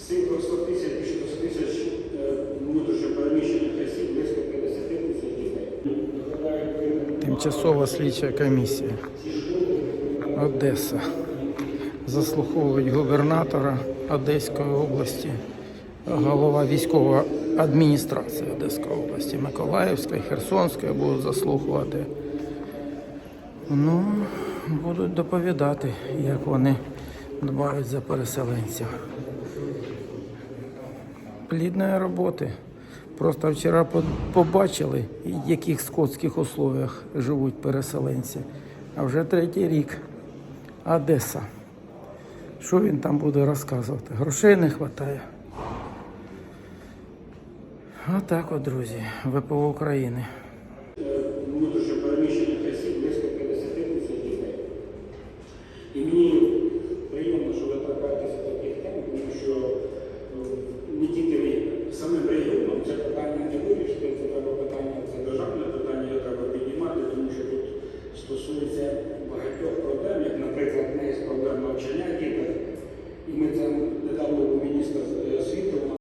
З цих 200 тисяч, більше 200 тисяч е, внутрішньо переміщених осіб, близько 50 тисяч дітей. Тимчасова слідча комісія. Одеса. Заслуховують губернатора Одеської області, голова військової адміністрації Одеської області, Миколаївської, Херсонської будуть заслухувати. Ну, будуть доповідати, як вони дбають за переселенців. Плідної роботи. Просто вчора побачили, в яких скотських условиях живуть переселенці. А вже третій рік. Одеса. Що він там буде розказувати? Грошей не вистачає. Отак от, друзі, ВПО України.